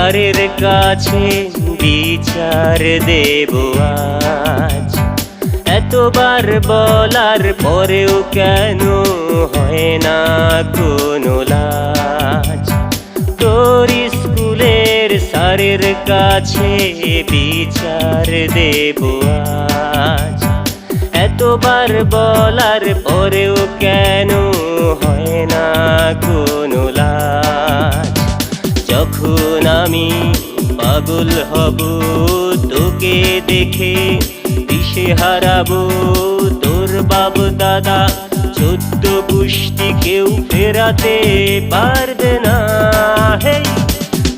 সারের কাছে বিচার দেব আজ। এতবার বলার পরেও কেন হয় না কোনো লাজ? তোর স্কুলের স্যারের কাছে বিচার দেব আজ। এতবার বলার পরেও কেন হয় না কোনো যখন আমি পাগল হব তোকে দেখে দিশে হারাবো তোর বাব দাদা। চোদ্দ পুষ্টি কেউ ফেরাতে পারবে না। হে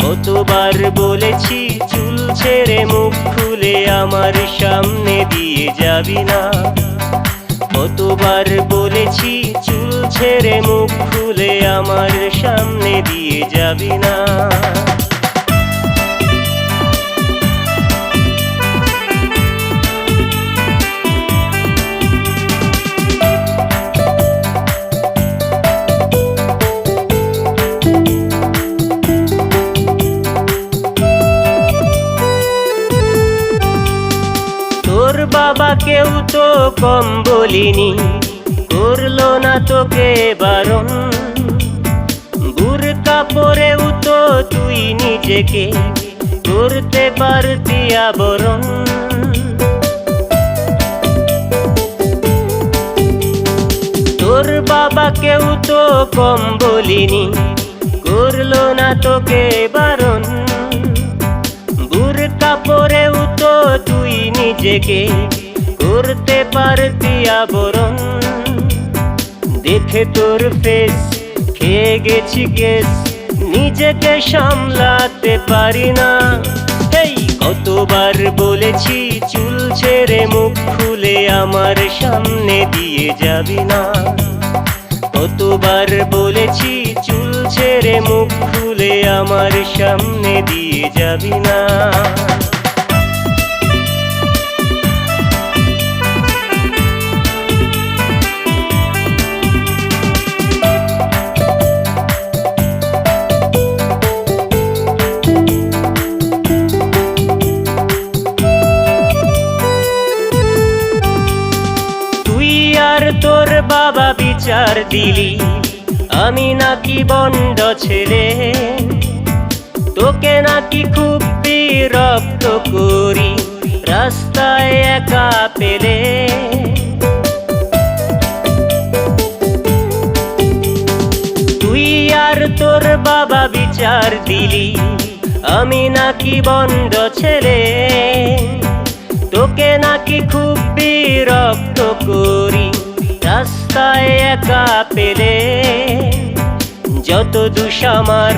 কতবার বলেছি, চুল ছেড়ে মুখ খুলে আমার সামনে দিয়ে যাবি না। কতবার বলেছি, চুল ছেড়ে মুখ খুলে আমার সামনে দিয়ে যাবি না। তো কম বলিনি, করল না তোকে বারণ। বুরকা পরেও তো তুই নিজেকে, করতে পারতি আবরণ। তোর বাবা কেউ তো কম বলিনি, করল না তোকে বারণ। বুরকা পরেও তো তুই নিজেকে করতে পারতি আবরণ। দেখে তোর ফেস খেয়ে গেছি গেস নিজেকে সামলাতে পারি না। এই কতবার বলেছি, চুল ছেড়ে মুখ খুলে আমার সামনে দিয়ে যাবি না। কতবার বলেছি, চুল ছেড়ে মুখ খুলে আমার সামনে দিয়ে যাবি না। তোর বাবা বিচার দিলি। আমি নাকি বন্ড ছেলে। তোকে নাকি খুব বিরক্ত করি। রাস্তায় একা পেলে। তুই আর তোর বাবা বিচার দিলি। আমি নাকি বন্ড ছেলে। তোকে নাকি খুব বিরক্ত করি। রাস্তায় একা পেলে যত দোষ আমার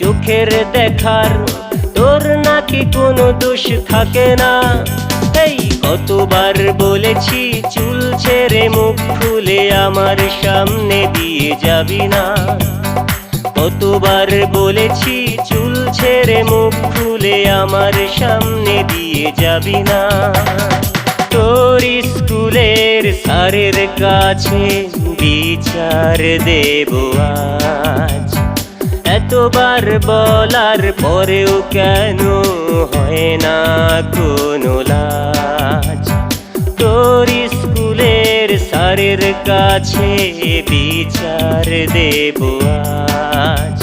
চোখের দেখার, তোর নাকি কোনো দোষ থাকে না। এই কতবার বলেছি, চুল ছেড়ে মুখ খুলে আমার সামনে দিয়ে যাবি না। কতবার বলেছি, চুল ছেড়ে মুখ খুলে আমার সামনে দিয়ে যাবি না। তোর স্যারের কাছে বিচার দেব আজ। এতবার বলার পরেও কেন হয় না কোনো লাজ? তোর স্কুলের স্যারের কাছে বিচার দেব আজ।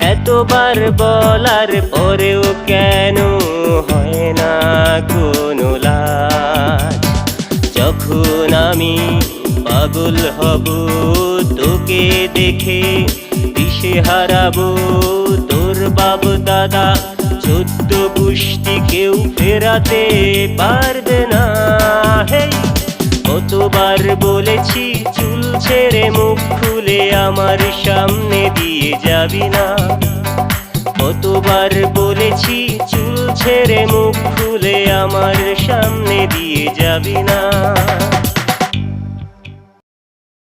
এতবার বলার পরেও কেন হয় না পাগল হব তোকে দেখে, দিশে হারাবো তোর বাব দাদা। চোদ্দ পুষ্টি কেউ ফেরাতে পারবে না। হে, কতবার বলেছি, চুল ছেড়ে মুখ খুলে আমার সামনে দিয়ে যাবি না। কতবার বলেছি, চুল ছেড়ে মুখ খুলে আমার সামনে দিয়ে যাবি না।